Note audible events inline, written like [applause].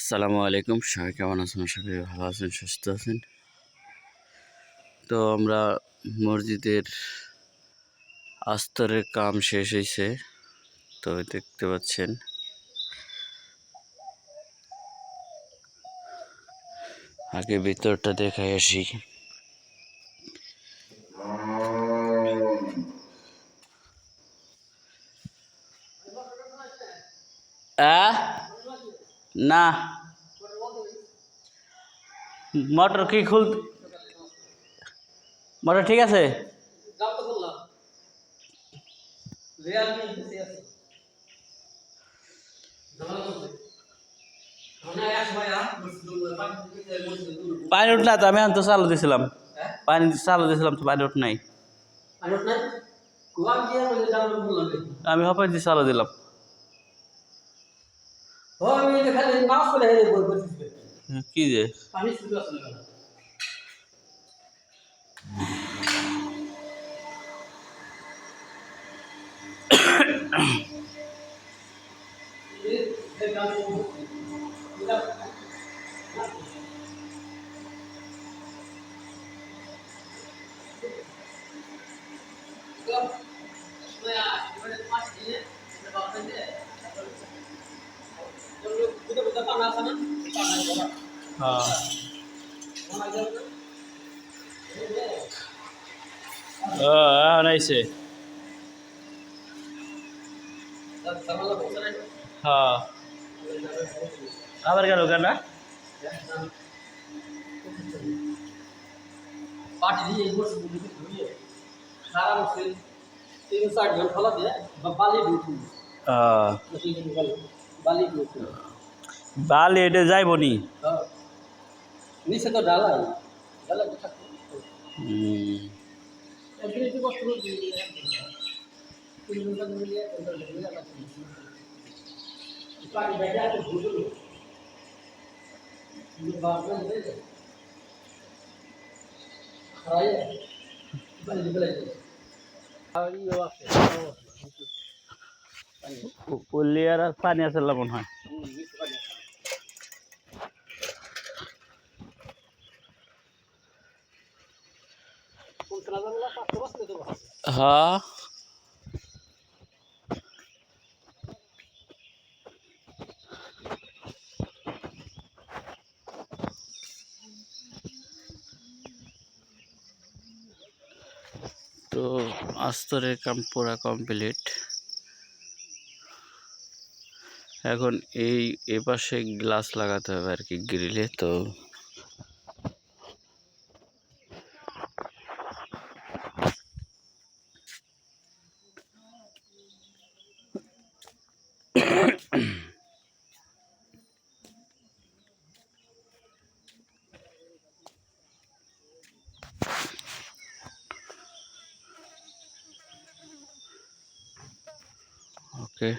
আসসালামু আলাইকুম। সবাই কেমন আছেন? করি ভালো আছেন, সুস্থ আছেন। তো আমরা মসজিদের আস্তরের কাম শেষ হয়েছে তো দেখতে পাচ্ছেন। আগে ভিতরটা দেখাই আসি। আহ! না। মোটর কি খুল মোটর ঠিক আছে? পানি উঠ না তো আমি তো চালু দিয়েছিলাম পানি চালু দিয়েছিলাম তো পানি উঠ নাই। আমি হপাই দিয়ে চালু দিলাম। ও আমি যে খালি মাছ করে হেরে বই হুম, কি যে পানি শুরু আছে না হ্যাঁ ও এখন আইছে হ্যাঁ। আবার গেল কেন? পাটি দিয়ে এই বুঝে ধুইয়ে সারা বসে তিন চার ঘণ্টা ফলা দিয়ে বা বালি ঢুকি বালি ঢুকি বাল এটা যাইব নি। নিচে তো ডালাই ডালাই থাকতে পল্লি আর পানি আছে মনে হয়। হ্যাঁ। তো আস্তরের কাম পুরা কমপ্লিট এখন এই এপাশে গ্লাস লাগাতে হবে আর কি গ্রিলে তো [coughs] ওকে